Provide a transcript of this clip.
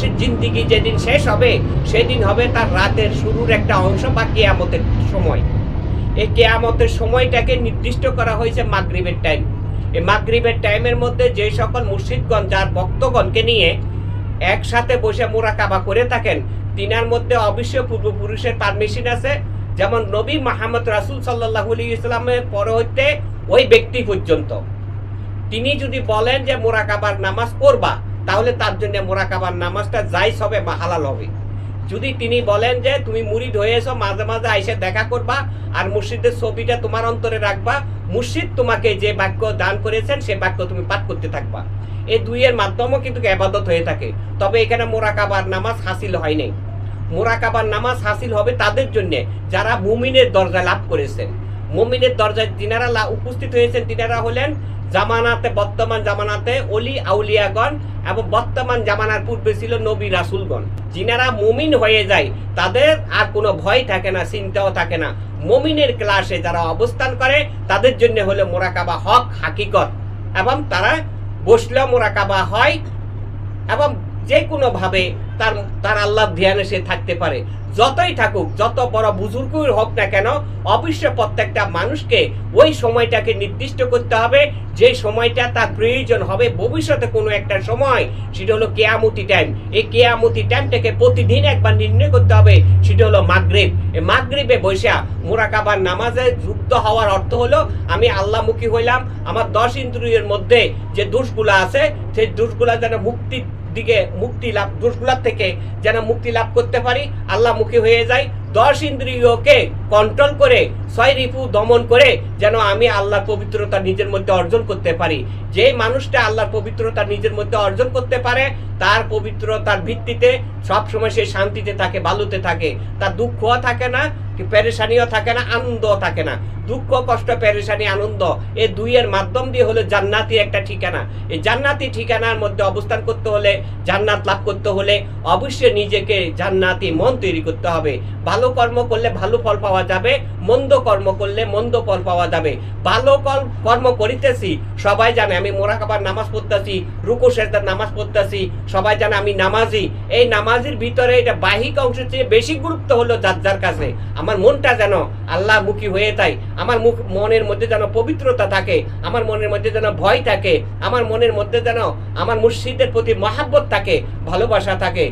মানুষের জিন্দিগি যেদিন শেষ হবে, সেদিন হবে তার রাতের শুরুর একটা অংশ বা কেয়ামতের সময়। এই কেয়ামতের সময়টাকে নির্দিষ্ট করা হয়েছে মাগরিবের টাইম এই মাগরিবের টাইমের মধ্যে যে সকল মুর্শিদগণ, যার ভক্তগণকে নিয়ে একসাথে বসে মোরাকাবা করে থাকেন, তিনার মধ্যে অবশ্যই পূর্বপুরুষের পারমিশন আছে। যেমন নবী মাহমদ রাসুল সাল্লাহ ইসলামের পর হইতে ওই ব্যক্তি পর্যন্ত। তিনি যদি বলেন যে মোরাকাবার নামাজ পড়বা তাহলে তার জন্য মোরাকাবার নামাজটা যাইস হবে বা হালাল হবে। যদি তিনি বলেন যে তুমি মুরিদ হয়ে এসো, মাঝে মাঝে আইসে দেখা করবা আর মুর্শিদের ছবিটা তোমার অন্তরে রাখবা, মুর্শিদ তোমাকে যে বাক্য দান করেছেন, সে বাক্য তুমি পাঠ করতে থাকবা। এই দুইয়ের মাধ্যমও কিন্তু আবাদত হয়ে থাকে। তবে এখানে মোরাকাবার নামাজ হাসিল হয়নি মোরাকাবার নামাজ হাসিল হবে তাদের জন্য, যারা মুমিনের দরজা লাভ করেছেন। মুমিনের দরজায় তিনারা লা- উপস্থিত হয়েছেন। তিনারা হলেন জামানাতে, বর্তমান জামানাতে অলি, আউলিয়াগণ এবং বর্তমান জামানার পূর্বে ছিল নবী রাসুলগণ। যিনারা মমিন হয়ে যায়, তাদের আর কোনো ভয় থাকে না, চিন্তাও থাকে না। মমিনের ক্লাসে যারা অবস্থান করে, তাদের জন্য হলো মোরাকাবা হক, হাকিকত। এবং তারা বসলেও মোরাকাবা হয় এবং যে কোনো ভাবে তার তার আল্লাহ ধ্যানে সে থাকতে পারে। যতই থাকুক, যত বড় বুজুর্গই হোক না কেন অবশ্যই প্রত্যেকটা মানুষকে ওই সময়টাকে নির্দিষ্ট করতে হবে। যে সময়টা তার প্রয়োজন হবে ভবিষ্যতে কোনো একটা সময়, সেটা হলো কেয়ামতি টাইম এই কেয়ামতি টাইমটাকে প্রতিদিন একবার নির্ণয় করতে হবে, সেটা হলো মাগরিব। এই মাগরিবে বৈশা মোরাকাবার নামাজে যুক্ত হওয়ার অর্থ হলো, আমি আল্লাহমুখী হইলাম, আমার দশ ইন্দ্রিয়ের মধ্যে যে দোষগুলো আছে, সেই দোষগুলো যেন মুক্তি দিকে, মুক্তি লাভ দোষগুলার থেকে যেন মুক্তি লাভ করতে পারি আল্লাহমুখী হয়ে যাই। দশ ইন্দ্রিয়কে কন্ট্রোল করে, ছয় রিপু দমন করে যেন আমি আল্লাহর পবিত্রতা নিজের মধ্যে অর্জন করতে পারি। যে মানুষটা আল্লাহর পবিত্রতা নিজের মধ্যে অর্জন করতে পারে, তার পবিত্রতার ভিত্তিতে সবসময় সে শান্তিতে থাকে, ভালোতে থাকে। তার দুঃখও থাকে না, কি পেরেশানিও থাকে না, আনন্দও থাকে না। দুঃখ, কষ্ট প্যারেশানি আনন্দ এই দুইয়ের মাধ্যম দিয়ে হলো জান্নাতি একটা ঠিকানা। এই জান্নাতি ঠিকানার মধ্যে অবস্থান করতে হলে, জান্নাত লাভ করতে হলে অবশ্যই নিজেকে জান্নাতি মন তৈরি করতে হবে। ভালো কর্ম করলে ভালো ফল পাওয়া যাবে, মন্দ কর্ম করলে মন্দ ফল পাওয়া যাবে। ভালো কর্ম করিতেছি, সবাই জানে আমি মোরাকাবার নামাজ পড়তেছি, রুকু সেজদার নামাজ পড়তেছি, সবাই জানে আমি নামাজি। এই নামাজির ভিতরে এটা বাহিক অংশের চেয়ে বেশি গুরুত্ব হলো যার যার কাছে। আমার মনটা যেন আল্লাহ মুখী হয়ে যায়, আমার মুখ মনের মধ্যে যেন পবিত্রতা থাকে, আমার মনের মধ্যে যেন ভয় থাকে, আমার মনের মধ্যে যেন আমার মুর্শিদের প্রতি মহাব্বত থাকে, ভালোবাসা থাকে।